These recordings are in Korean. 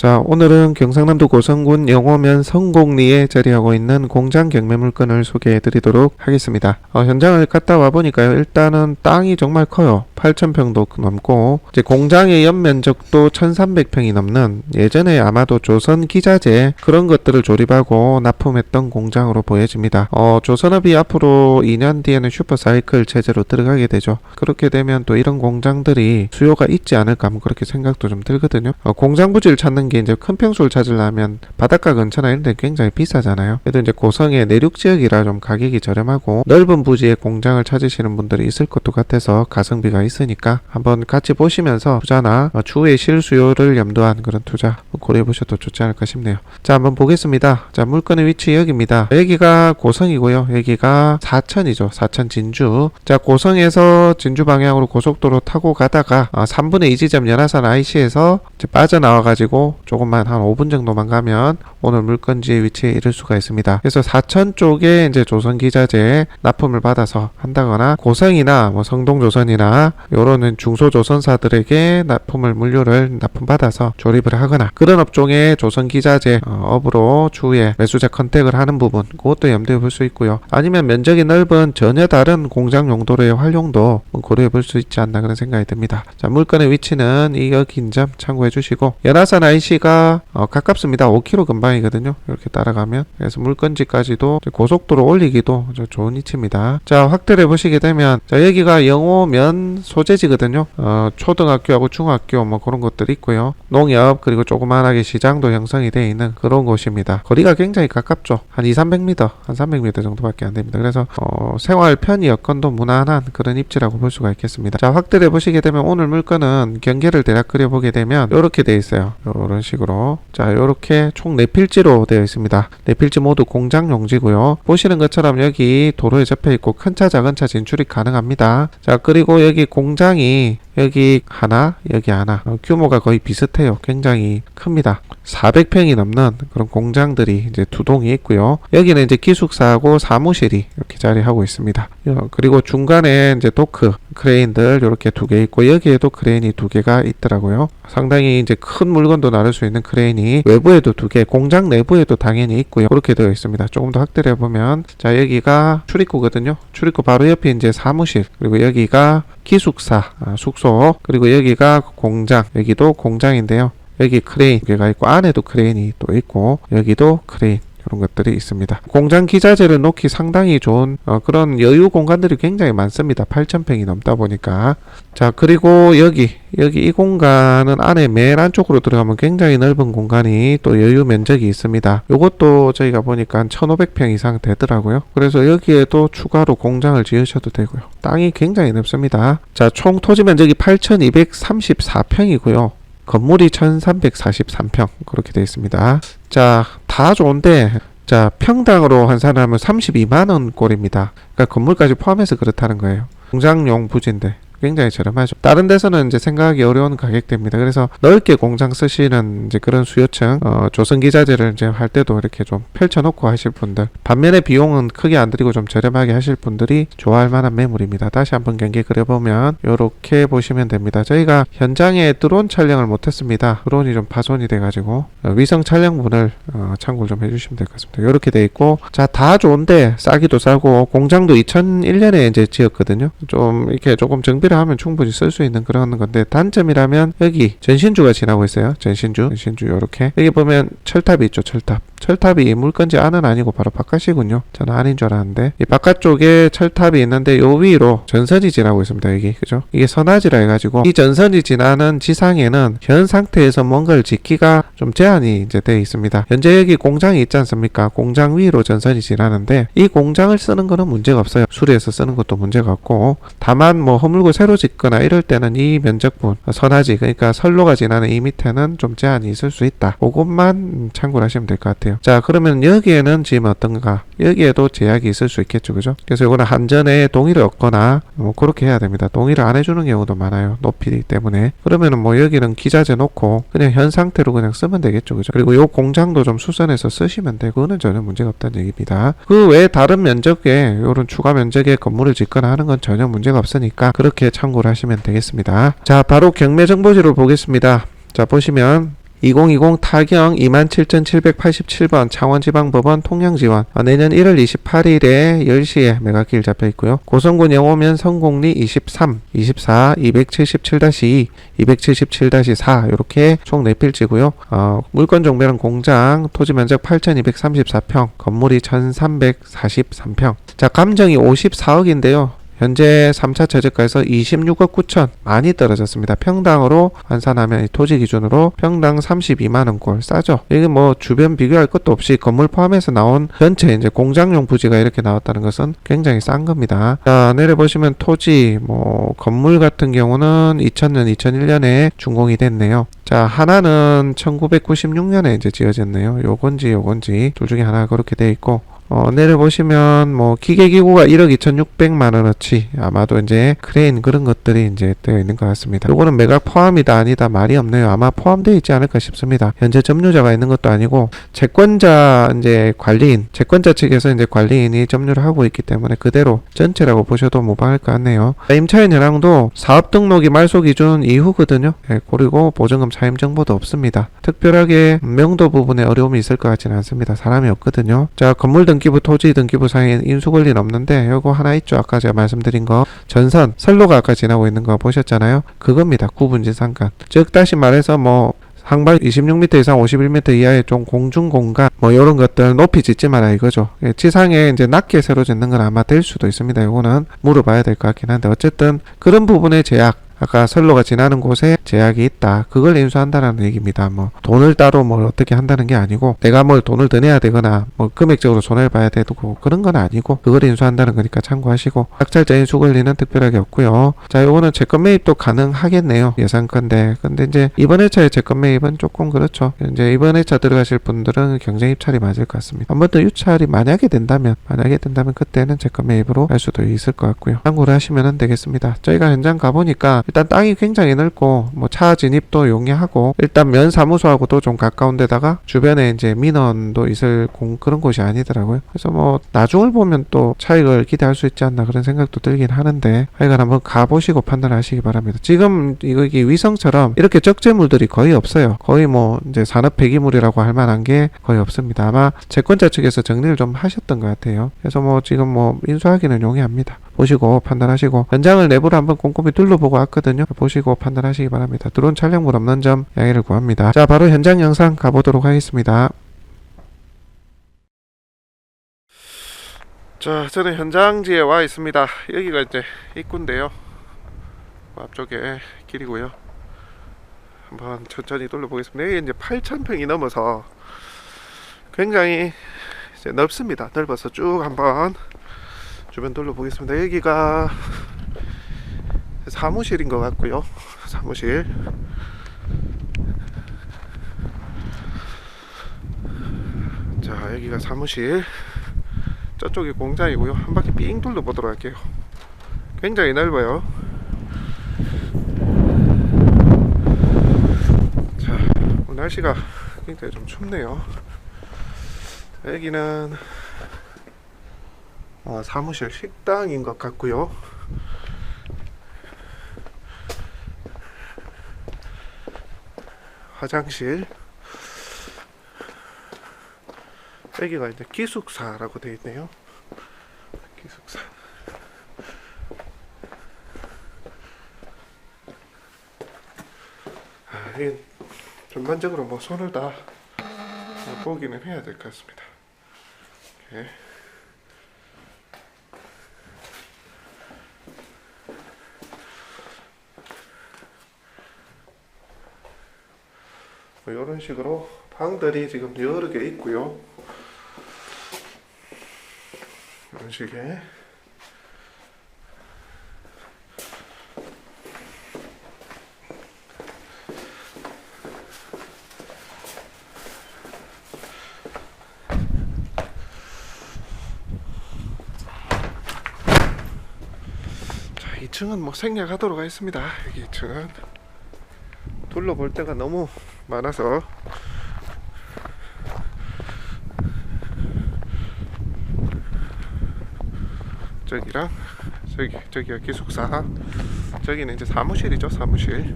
자, 오늘은 경상남도 고성군 영호면 성곡리에 자리하고 있는 공장 경매 물건을 소개해 드리도록 하겠습니다. 어, 현장을 갔다 와 보니까요. 일단은 땅이 정말 커요. 8,000평도 넘고 이제 공장의 연면적도 1,300평이 넘는 예전에 아마도 조선 기자재 그런 것들을 조립하고 납품했던 공장으로 보여집니다. 어, 조선업이 앞으로 2년 뒤에는 슈퍼사이클 체제로 들어가게 되죠. 그렇게 되면 또 이런 공장들이 수요가 있지 않을까 뭐 그렇게 생각도 좀 들거든요. 어, 공장 부지를 찾는 게 이제 큰 평수를 찾으려면 바닷가 근처나 이런 데 굉장히 비싸잖아요. 그래도 이제 고성의 내륙 지역이라 좀 가격이 저렴하고 넓은 부지의 공장을 찾으시는 분들이 있을 것도 같아서 가성비가 있으니까 한번 같이 보시면서 투자나 어, 추후의 실수요를 염두한 그런 투자 고려해 보셔도 좋지 않을까 싶네요. 자, 한번 보겠습니다. 자, 물건의 위치 여기입니다. 여기가 고성이고요. 여기가 사천이죠. 사천 진주. 자, 고성에서 진주 방향으로 고속도로 타고 가다가 아, 3분의 2 지점 연화산 IC에서 빠져나와 가지고 조금만 한 5분 정도만 가면 오늘 물건지의 위치에 이를 수가 있습니다. 그래서 사천 쪽에 이제 조선 기자재 납품을 받아서 한다거나 고성이나 뭐 성동조선이나 요런 중소조선사들에게 납품을 물류를 납품받아서 조립을 하거나 그런 업종의 조선 기자재 어, 업으로 추후에 매수자 컨택을 하는 부분 그것도 염두에 볼 수 있고요. 아니면 면적이 넓은 전혀 다른 공장 용도로의 활용도 고려해 볼 수 있지 않나 그런 생각이 듭니다. 자 물건의 위치는 이 여기 인 점 참고해 주시고 연화산 IC 가 어, 가깝습니다. 5km 근방이거든요. 이렇게 따라가면 그래서 물건지까지도 고속도로 올리기도 좋은 위치입니다. 자 확대를 보시게 되면 자 여기가 영호면 소재지거든요. 어, 초등학교하고 중학교 뭐 그런 것들이 있고요. 농협 그리고 조그만하게 시장도 형성이 되어 있는 그런 곳입니다. 거리가 굉장히 가깝죠. 한 2, 300m, 한 300m 정도밖에 안 됩니다. 그래서 어, 생활 편의 여건도 무난한 그런 입지라고 볼 수가 있겠습니다. 자 확대를 보시게 되면 오늘 물건은 경계를 대략 그려보게 되면 이렇게 되어 있어요. 이런 식으로 자 이렇게 총 4필지로 되어 있습니다. 4필지 모두 공장 용지고요. 보시는 것처럼 여기 도로에 접해 있고 큰 차 작은 차 진출이 가능합니다. 자 그리고 여기 공장이 여기 하나, 여기 하나. 어, 규모가 거의 비슷해요. 굉장히 큽니다. 400평이 넘는 그런 공장들이 이제 두 동이 있고요. 여기는 이제 기숙사하고 사무실이 이렇게 자리하고 있습니다. 어, 그리고 중간에 이제 도크 크레인들 이렇게 두 개 있고 여기에도 크레인이 두 개가 있더라고요. 상당히 이제 큰 물건도 나를 수 있는 크레인이 외부에도 두 개, 공장 내부에도 당연히 있고요. 그렇게 되어 있습니다. 조금 더 확대를 해보면 자 여기가 출입구거든요. 출입구 바로 옆에 이제 사무실 그리고 여기가 기숙사 아, 숙소. 그리고 여기가 공장. 여기도 공장인데요. 여기 크레인 개가 있고 안에도 크레인이 또 있고 여기도 크레인 이런 것들이 있습니다. 공장 기자재를 놓기 상당히 좋은 어, 그런 여유 공간들이 굉장히 많습니다. 8,000평이 넘다 보니까 자 그리고 여기 여기 이 공간은 안에 맨 안쪽으로 들어가면 굉장히 넓은 공간이 또 여유 면적이 있습니다. 이것도 저희가 보니까 한 1,500평 이상 되더라고요. 그래서 여기에도 추가로 공장을 지으셔도 되고요. 땅이 굉장히 넓습니다. 자 총 토지 면적이 8,234평이고요. 건물이 1343평 그렇게 되어 있습니다. 자, 다 좋은데 자, 평당으로 환산하면 32만 원 꼴입니다. 그러니까 건물까지 포함해서 그렇다는 거예요. 공장용 부지인데 굉장히 저렴하죠. 다른 데서는 이제 생각하기 어려운 가격대입니다. 그래서 넓게 공장 쓰시는 이제 그런 수요층, 어, 조선 기자재를 이제 할 때도 이렇게 좀 펼쳐놓고 하실 분들, 반면에 비용은 크게 안 들이고 좀 저렴하게 하실 분들이 좋아할 만한 매물입니다. 다시 한번 경기 그려보면 이렇게 보시면 됩니다. 저희가 현장에 드론 촬영을 못했습니다. 드론이 좀 파손이 돼가지고 어, 위성 촬영분을 어, 참고를 좀 해주시면 될 것 같습니다. 이렇게 돼 있고, 자 다 좋은데 싸기도 싸고 공장도 2001년에 이제 지었거든요. 좀 이렇게 조금 정비 하면 충분히 쓸 수 있는 그런 건데 단점이라면 여기 전신주가 지나고 있어요. 전신주, 전신주 이렇게 여기 보면 철탑이 있죠. 철탑. 철탑이 물건지 안은 아니고 바로 바깥이군요. 저는 아닌 줄 알았는데 이 바깥쪽에 철탑이 있는데 요 위로 전선이 지나고 있습니다. 여기 그죠? 이게 선화지라 해가지고 이 전선이 지나는 지상에는 현 상태에서 뭔가를 짓기가 좀 제한이 이제 돼 있습니다. 현재 여기 공장이 있지 않습니까? 공장 위로 전선이 지나는데 이 공장을 쓰는 거는 문제가 없어요. 수리해서 쓰는 것도 문제가 없고 다만 뭐 허물고 새로 짓거나 이럴 때는 이 면적분 선화지 그러니까 선로가 지나는 이 밑에는 좀 제한이 있을 수 있다. 그것만 참고를 하시면 될 것 같아요. 자 그러면 여기에는 지금 어떤가? 여기에도 제약이 있을 수 있겠죠, 그죠? 그래서 이거는 한전에 동의를 얻거나 뭐 그렇게 해야 됩니다. 동의를 안 해주는 경우도 많아요. 높이 때문에 그러면은 뭐 여기는 기자재 놓고 그냥 현 상태로 그냥 쓰면 되겠죠, 그죠? 그리고 요 공장도 좀 수선해서 쓰시면 되고 그거는 전혀 문제가 없다는 얘기입니다. 그 외에 다른 면적에 요런 추가 면적의 건물을 짓거나 하는 건 전혀 문제가 없으니까 그렇게 참고를 하시면 되겠습니다. 자, 바로 경매 정보지를 보겠습니다. 자, 보시면 2020 타경 27,787번 창원지방법원 통영지원 어, 내년 1월 28일에 10시에 매각길 잡혀 있고요. 고성군 영호면 성공리 23, 24, 277-2, 277-4 이렇게 총 4필지고요. 어, 물건 종별은 공장, 토지 면적 8,234평, 건물이 1,343평. 자, 감정이 54억인데요. 현재 3차 최저가에서 26억 9천 많이 떨어졌습니다. 평당으로 환산하면 이 토지 기준으로 평당 32만원꼴 싸죠. 이게 뭐 주변 비교할 것도 없이 건물 포함해서 나온 전체 이제 공장용 부지가 이렇게 나왔다는 것은 굉장히 싼 겁니다. 자, 내려보시면 토지, 뭐 건물 같은 경우는 2000년, 2001년에 준공이 됐네요. 자, 하나는 1996년에 이제 지어졌네요. 요건지 요건지 둘 중에 하나 그렇게 돼 있고 어, 내려보시면 뭐 기계기구가 1억 2,600만 원어치 아마도 이제 크레인 그런 것들이 이제 되어 있는 것 같습니다. 요거는 매각 포함이다 아니다 말이 없네요. 아마 포함되어 있지 않을까 싶습니다. 현재 점유자가 있는 것도 아니고 채권자 이제 관리인 채권자 측에서 이제 관리인이 점유를 하고 있기 때문에 그대로 전체라고 보셔도 무방할 것 같네요. 임차인 현황도 사업 등록이 말소 기준 이후거든요. 예, 그리고 보증금 차임 정보도 없습니다. 특별하게 명도 부분에 어려움이 있을 것 같지는 않습니다. 사람이 없거든요. 자 건물 등 기부 토지 등기부 상에 인수 권리는 없는데 요거 하나 있죠. 아까 제가 말씀드린 거 전선 선로가 아까 지나고 있는 거 보셨잖아요. 그겁니다. 구분지 상간. 즉 다시 말해서 뭐 항발 26m 이상 51m 이하의 좀 공중 공간 뭐 이런 것들 높이 짓지 마라 이거죠. 예, 지상에 이제 낮게 새로 짓는 건 아마 될 수도 있습니다. 이거는 물어봐야 될 것 같긴 한데 어쨌든 그런 부분의 제약 아까 선로가 지나는 곳에 제약이 있다. 그걸 인수한다라는 얘기입니다. 뭐 돈을 따로 뭘 어떻게 한다는 게 아니고 내가 뭘 돈을 더 내야 되거나 뭐 금액적으로 손해를 봐야 되고 그런 건 아니고 그걸 인수한다는 거니까 참고하시고 낙찰자 인수 권리는 특별하게 없고요. 자, 요거는 채권 매입도 가능하겠네요. 예상컨대. 근데 이제 이번 회차의 채권 매입은 조금 그렇죠. 이제 이번 회차 들어가실 분들은 경쟁 입찰이 맞을 것 같습니다. 한 번 더 유찰이 만약에 된다면 만약에 된다면 그때는 채권 매입으로 할 수도 있을 것 같고요. 참고를 하시면 되겠습니다. 저희가 현장 가보니까 일단 땅이 굉장히 넓고 뭐 차 진입도 용이하고 일단 면 사무소하고도 좀 가까운 데다가 주변에 이제 민원도 있을 공 그런 곳이 아니더라고요. 그래서 뭐 나중을 보면 또 차익을 기대할 수 있지 않나 그런 생각도 들긴 하는데 하여간 한번 가보시고 판단하시기 바랍니다. 지금 이게 위성처럼 이렇게 적재물들이 거의 없어요. 거의 뭐 이제 산업 폐기물이라고 할 만한 게 거의 없습니다. 아마 채권자 측에서 정리를 좀 하셨던 것 같아요. 그래서 뭐 지금 뭐 인수하기는 용이합니다. 보시고 판단하시고 현장을 내부로 한번 꼼꼼히 둘러보고 왔거든요. 보시고 판단하시기 바랍니다. 드론 촬영물 없는 점 양해를 구합니다. 자, 바로 현장 영상 가보도록 하겠습니다. 자, 저는 현장지에 와 있습니다. 여기가 이제 입구인데요. 앞쪽에 길이고요. 한번 천천히 둘러보겠습니다. 여기 이제 8,000평이 넘어서 굉장히 넓습니다. 넓어서 쭉 한번 주변 둘러보겠습니다. 여기가 사무실인 것 같고요. 사무실. 자, 여기가 사무실. 저쪽이 공장이고요. 한 바퀴 삥 둘러보도록 할게요. 굉장히 넓어요. 자, 날씨가 굉장히 좀 춥네요. 여기는 어, 사무실 식당인 것 같고요. 화장실. 여기가 이제 기숙사라고 되어 있네요. 기숙사. 아, 이 전반적으로 뭐 손을 다 보기는 해야 될 것 같습니다. 이렇게. 이런 식으로 방들이 지금 여러 개 있고요. 이런 식의 자, 2층은 뭐 생략하도록 하겠습니다. 여기 2층은 둘러볼 데가 너무 많아서 저기랑 저기 저기가 기숙사 저기는 이제 사무실이죠 사무실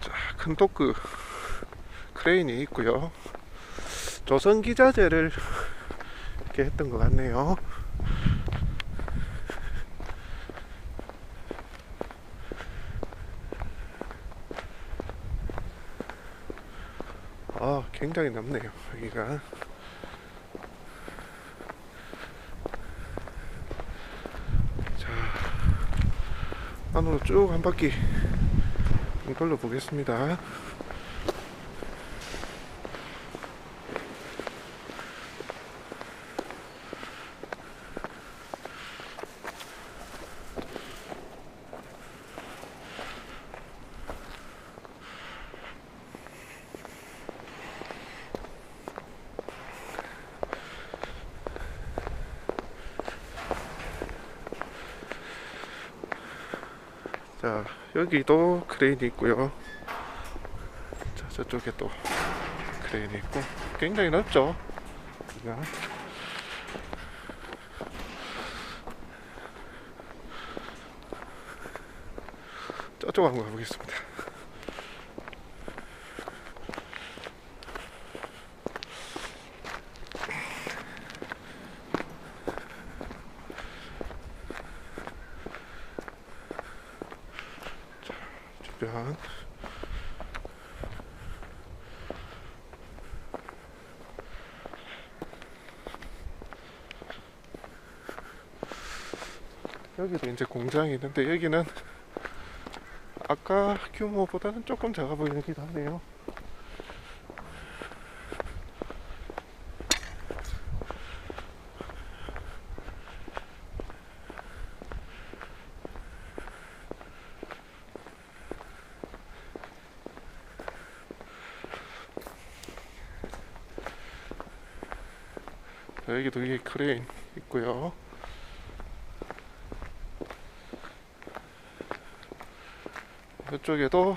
자큰 토크 크레인이 있고요. 조선 기자재를 이렇게 했던 것 같네요. 아, 굉장히 넓네요. 여기가. 자, 안으로 쭉 한 바퀴 돌려 보겠습니다. 자, 여기도 크레인이 있고요. 자, 저쪽에 또 크레인이 있고 굉장히 넓죠. 여기가. 저쪽 한번 가보겠습니다. 주변 여기도 이제 공장이 있는데 여기는 아까 규모보다는 조금 작아 보이기도 하네요. 자, 여기도 위에 크레인 있고요. 이쪽에도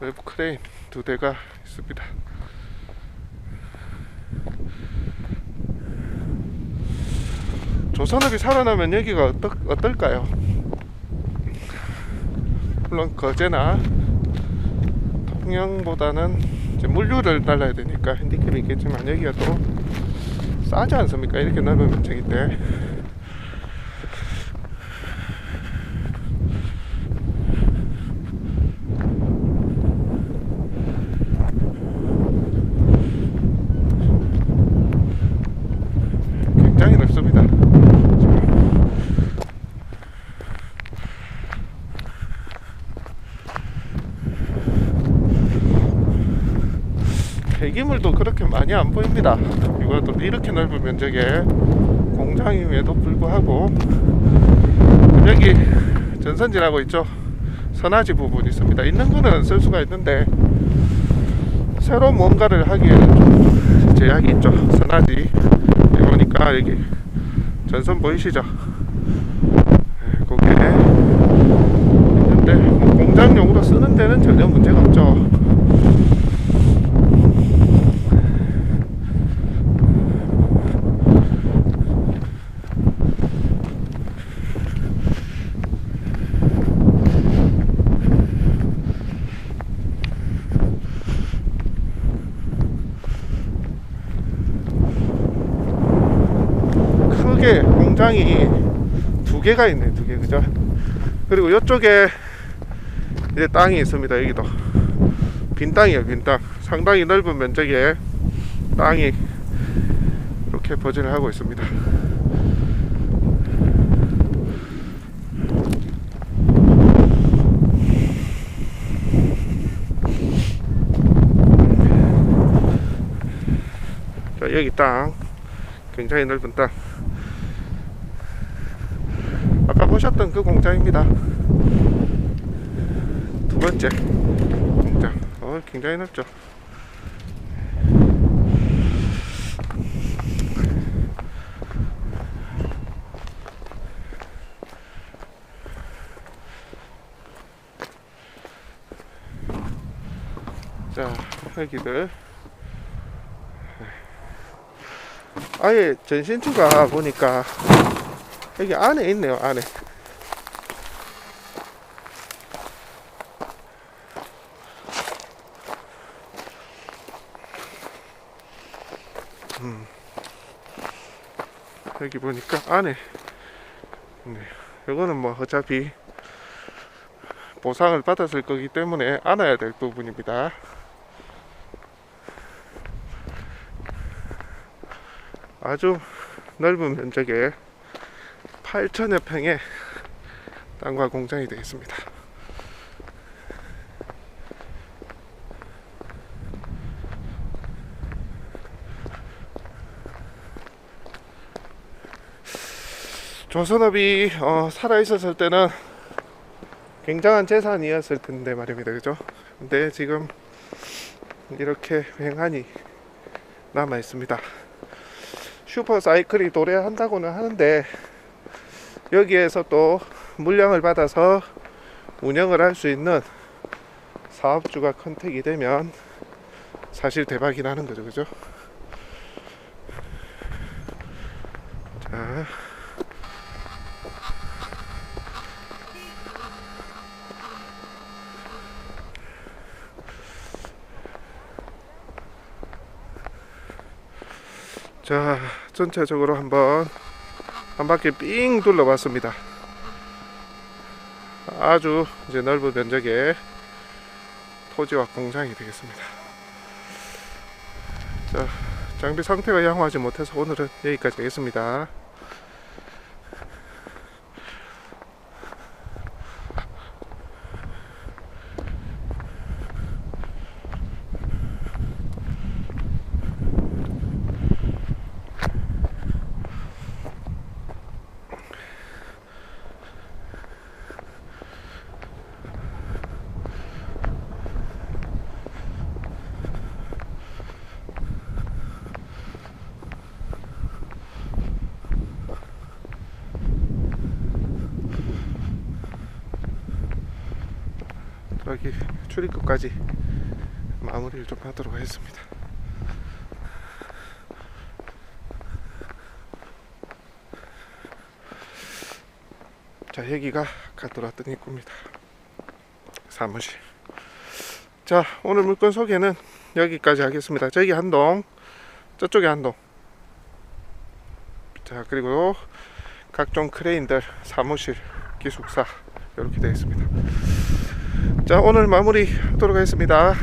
외부 크레인 두 대가 있습니다. 조선업이 살아나면 여기가 어떨, 어떨까요? 물론 거제나 통영보다는 물류를 날라야 되니까 핸디캡이 있겠지만 여기가 또 싸지 않습니까? 이렇게 넓은 면적인데 굉장히 넓습니다. 폐기물도 그렇게 많이 안 보입니다. 이것도 이렇게 넓은 면적에 공장임에도 불구하고 여기 전선질하고 있죠. 선화지 부분이 있습니다. 있는 거는 쓸 수가 있는데 새로 뭔가를 하기에는 좀 제약이 있죠. 선화지 보니까 여기 전선 보이시죠? 네, 그게 있는데 뭐 공장용으로 쓰는 데는 전혀 문제가 없죠. 크게 공장이 두 개가 있네 두 개 그죠? 그리고 이쪽에 이제 땅이 있습니다 여기도. 빈 땅이에요 빈 땅. 상당히 넓은 면적에 땅이 이렇게 버진을 하고 있습니다. 자 여기 땅. 굉장히 넓은 땅 아까 보셨던 그 공장입니다. 두 번째 공장. 어, 굉장히 넓죠. 자, 여기들. 아예 전신주가 보니까 여기 안에 있네요 안에 음. 여기 보니까 안에 네. 이거는 뭐 어차피 보상을 받았을 거기 때문에 안아야 될 부분입니다. 아주 넓은 면적에 8천여 평의 땅과 공장이 되겠습니다. 조선업이 어, 살아 있었을 때는 굉장한 재산이었을 텐데 말입니다, 그죠? 근데 지금 이렇게 횡한이 남아 있습니다. 슈퍼 사이클이 도래한다고는 하는데 여기에서 또 물량을 받아서 운영을 할 수 있는 사업주가 컨택이 되면 사실 대박이 나는 거죠, 그죠? 자. 자, 전체적으로 한번 한 바퀴 삥 둘러봤습니다. 아주 이제 넓은 면적의 토지와 공장이 되겠습니다. 자, 장비 상태가 양호하지 못해서 오늘은 여기까지 하겠습니다. 여기 출입구까지 마무리를 좀 하도록 하겠습니다. 자 여기가 들어왔던 입구입니다. 사무실. 자 오늘 물건 소개는 여기까지 하겠습니다. 저기 한 동, 저쪽에 한 동. 자 그리고 각종 크레인들, 사무실, 기숙사 이렇게 되어 있습니다. 자 오늘 마무리 하도록 하겠습니다